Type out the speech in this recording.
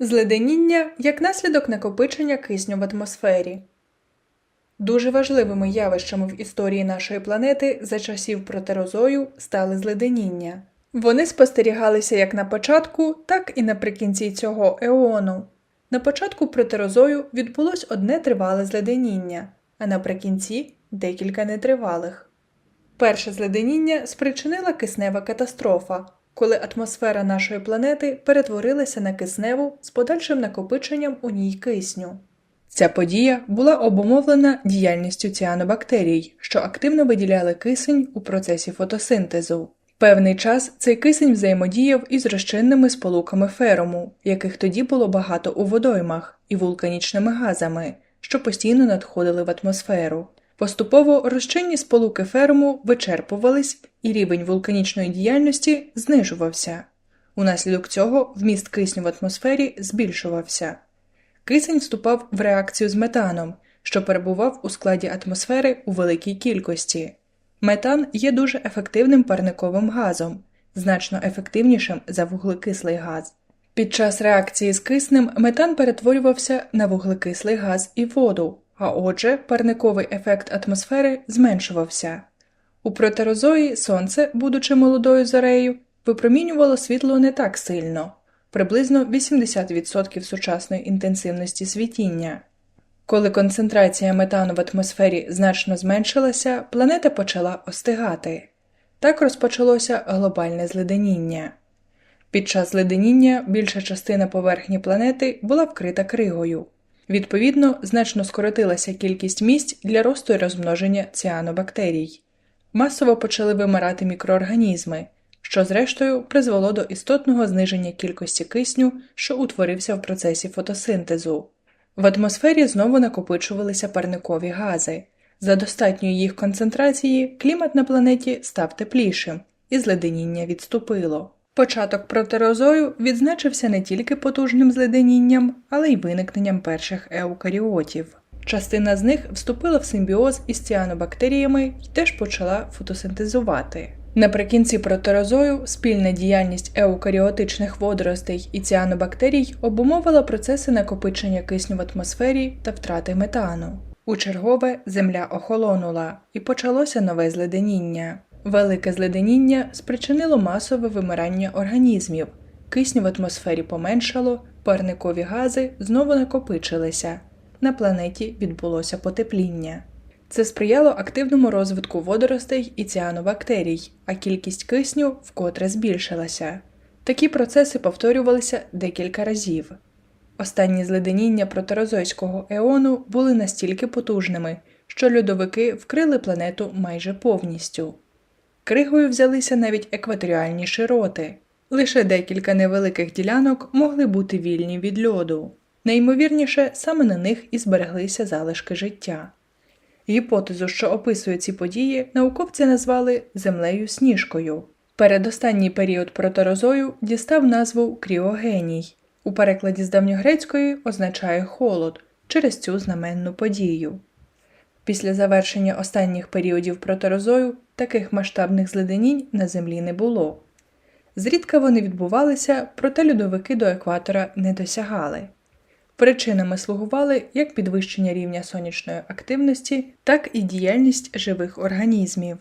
Зледеніння як наслідок накопичення кисню в атмосфері. Дуже важливими явищами в історії нашої планети за часів протерозою стали зледеніння. Вони спостерігалися як на початку, так і наприкінці цього еону. На початку протерозою відбулось одне тривале зледеніння, а наприкінці декілька нетривалих. Перше зледеніння спричинила киснева катастрофа, коли атмосфера нашої планети перетворилася на кисневу з подальшим накопиченням у ній кисню. Ця подія була обумовлена діяльністю ціанобактерій, що активно виділяли кисень у процесі фотосинтезу. Певний час цей кисень взаємодіяв із розчинними сполуками феруму, яких тоді було багато у водоймах, і вулканічними газами, що постійно надходили в атмосферу. Поступово розчинні сполуки феруму вичерпувались, і рівень вулканічної діяльності знижувався. Унаслідок цього вміст кисню в атмосфері збільшувався. Кисень вступав в реакцію з метаном, що перебував у складі атмосфери у великій кількості. Метан є дуже ефективним парниковим газом, значно ефективнішим за вуглекислий газ. Під час реакції з киснем метан перетворювався на вуглекислий газ і воду, а отже, парниковий ефект атмосфери зменшувався. У протерозої сонце, будучи молодою зорею, випромінювало світло не так сильно приблизно 80% сучасної інтенсивності світіння. Коли концентрація метану в атмосфері значно зменшилася, планета почала остигати. Так розпочалося глобальне зледеніння. Під час зледеніння більша частина поверхні планети була вкрита кригою. Відповідно, значно скоротилася кількість місць для росту і розмноження ціанобактерій. Масово почали вимирати мікроорганізми, що зрештою призвело до істотного зниження кількості кисню, що утворився в процесі фотосинтезу. В атмосфері знову накопичувалися парникові гази. За достатньої їх концентрації клімат на планеті став теплішим, і зледеніння відступило. Початок протерозою відзначився не тільки потужним зледенінням, але й виникненням перших еукаріотів. Частина з них вступила в симбіоз із ціанобактеріями і теж почала фотосинтезувати. Наприкінці протерозою спільна діяльність еукаріотичних водоростей і ціанобактерій обумовила процеси накопичення кисню в атмосфері та втрати метану. У чергове земля охолонула і почалося нове зледеніння. Велике зледеніння спричинило масове вимирання організмів, кисню в атмосфері поменшало, парникові гази знову накопичилися. На планеті відбулося потепління. Це сприяло активному розвитку водоростей і ціанобактерій, а кількість кисню вкотре збільшилася. Такі процеси повторювалися декілька разів. Останні зледеніння протерозойського еону були настільки потужними, що льодовики вкрили планету майже повністю. Кригою взялися навіть екваторіальні широти. Лише декілька невеликих ділянок могли бути вільні від льоду. Найімовірніше, саме на них і збереглися залишки життя. Гіпотезу, що описує ці події, науковці назвали землею сніжкою. Передостанній період протерозою дістав назву кріогеній. У перекладі з давньогрецької означає холод через цю знаменну подію. Після завершення останніх періодів проторозою таких масштабних зледенінь на землі не було. Зрідка вони відбувалися, проте льодовики до екватора не досягали. Причинами слугували як підвищення рівня сонячної активності, так і діяльність живих організмів.